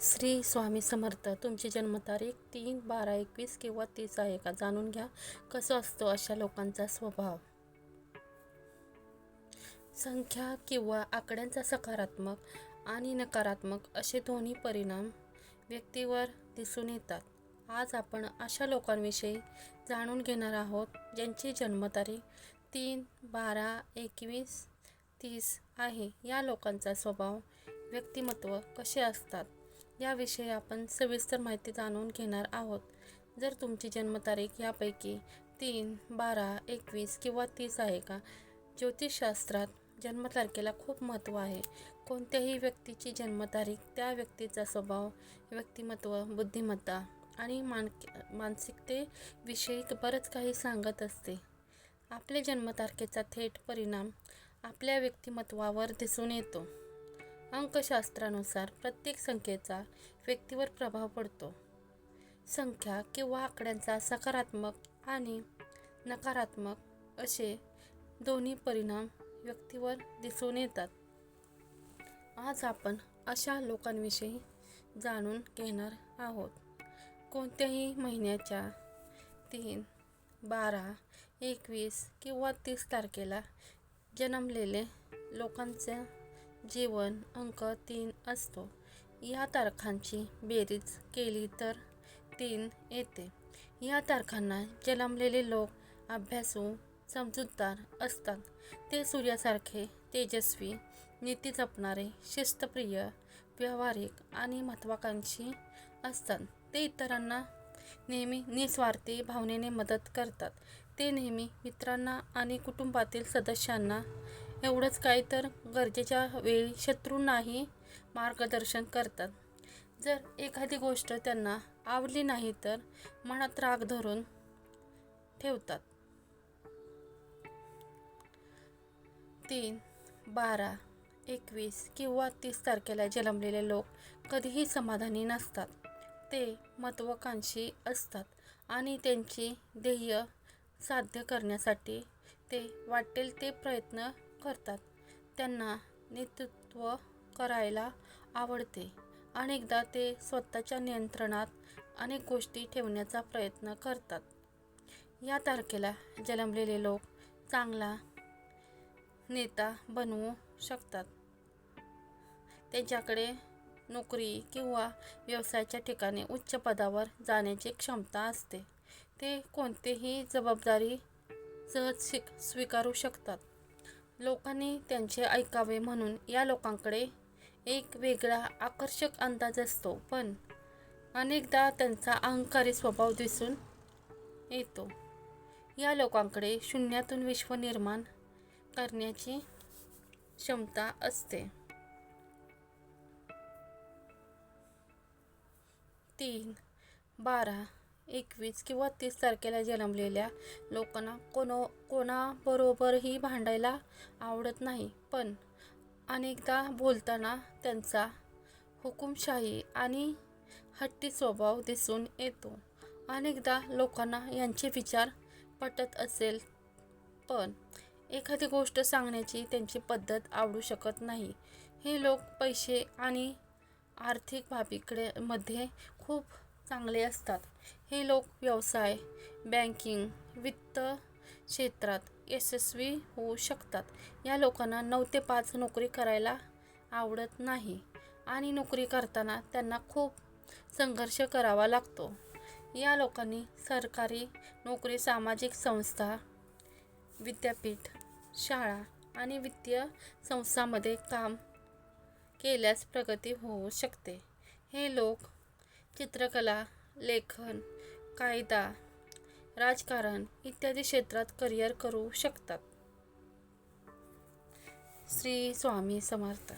श्री स्वामी समर्थ. तुमची जन्मतारीख तीन बारा एकवीस किंवा तीस आहे का? जाणून घ्या कसं असतो अशा लोकांचा स्वभाव. संख्या किंवा आकड्यांचा सकारात्मक आणि नकारात्मक असे दोन्ही परिणाम व्यक्तीवर दिसून येतात. आज आपण अशा लोकांविषयी जाणून घेणार आहोत ज्यांची जन्मतारीख तीन बारा एकवीस तीस आहे या लोकांचा स्वभाव. व्यक्तिमत्व कसे असतात? याविषयी आपण सविस्तर माहिती जाणून घेणार आहोत. जर तुमची जन्मतारीख यापैकी तीन बारा एकवीस किंवा तीस आहे का? ज्योतिषशास्त्रात जन्मतारखेला खूप महत्त्व आहे. कोणत्याही व्यक्तीची जन्मतारीख त्या व्यक्तीचा स्वभाव व्यक्तिमत्व बुद्धिमत्ता आणि मान मानसिकतेविषयी बरंच काही सांगत असते. आपल्या जन्मतारखेचा थेट परिणाम आपल्या व्यक्तिमत्वावर दिसून येतो. अंकशास्त्रानुसार प्रत्येक संख्येचा व्यक्तीवर प्रभाव पडतो. संख्या किंवा आकड्यांचा सकारात्मक आणि नकारात्मक असे दोन्ही परिणाम व्यक्तीवर दिसून येतात. आज आपण अशा लोकांविषयी जाणून घेणार आहोत. कोणत्याही महिन्याच्या तीन बारा एकवीस किंवा तीस तारखेला जन्मलेले लोकांचे जीवन अंक तीन असतो. या तारखांची बेरीज केली तर तीन येते. या तारखांना जन्मलेले लोक अभ्यासू समजूतदार असतात. ते सूर्यासारखे तेजस्वी नीती जपणारे शिस्तप्रिय व्यावहारिक आणि महत्त्वाकांक्षी असतात. ते इतरांना नेहमी निस्वार्थी भावनेने मदत करतात. ते नेहमी मित्रांना आणि कुटुंबातील सदस्यांना एवढंच काय तर गरजेच्या वेळी शत्रूंनाही मार्गदर्शन करतात. जर एखादी गोष्ट त्यांना आवडली नाही तर मनात राग धरून ठेवतात. तीन बारा एकवीस किंवा तीस तारखेला जन्मलेले लोक कधीही समाधानी नसतात. ते महत्त्वाकांक्षी असतात आणि त्यांची ध्येय साध्य करण्यासाठी ते वाटेल ते प्रयत्न करतात. त्यांना नेतृत्व करायला आवडते. अनेकदा ते स्वतःच्या नियंत्रणात अनेक गोष्टी ठेवण्याचा प्रयत्न करतात. या तारखेला जन्मलेले लोक चांगला नेता बनवू शकतात. त्यांच्याकडे नोकरी किंवा व्यवसायाच्या ठिकाणी उच्च पदावर जाण्याची क्षमता असते. ते कोणतीही जबाबदारी सहज शिक स्वीकारू शकतात. लोकांनी त्यांचे ऐकावे म्हणून या लोकांकडे एक वेगळा आकर्षक अंदाज असतो पण अनेकदा त्यांचा अहंकारी स्वभाव दिसून येतो. या लोकांकडे शून्यातून विश्व निर्माण करण्याची क्षमता असते. तीन बारा एकवीस किंवा तीस तारखेला जन्मलेल्या लोकांना कोणो कोणाबरोबरही भांडायला आवडत नाही. पण अनेकदा बोलताना त्यांचा हुकुमशाही आणि हट्टी स्वभाव दिसून येतो. अनेकदा लोकांना यांचे विचार पटत असेल पण एखादी गोष्ट सांगण्याची त्यांची पद्धत आवडू शकत नाही. हे लोक पैसे आणि आर्थिक बाबीकडे मध्ये खूप चांगले असतात. हे लोक व्यवसाय बँकिंग वित्त क्षेत्रात यशस्वी होऊ शकतात. या लोकांना नऊ ते पाच नोकरी करायला आवडत नाही आणि नोकरी करताना त्यांना खूप संघर्ष करावा लागतो. या लोकांनी सरकारी नोकरी सामाजिक संस्था विद्यापीठ शाळा आणि वित्तीय संस्थांमध्ये काम केल्यास प्रगती होऊ शकते. हे लोक चित्रकला लेखन कायदा राजकारण इत्यादी क्षेत्रात करिअर करू शकतात. श्री स्वामी समर्थ.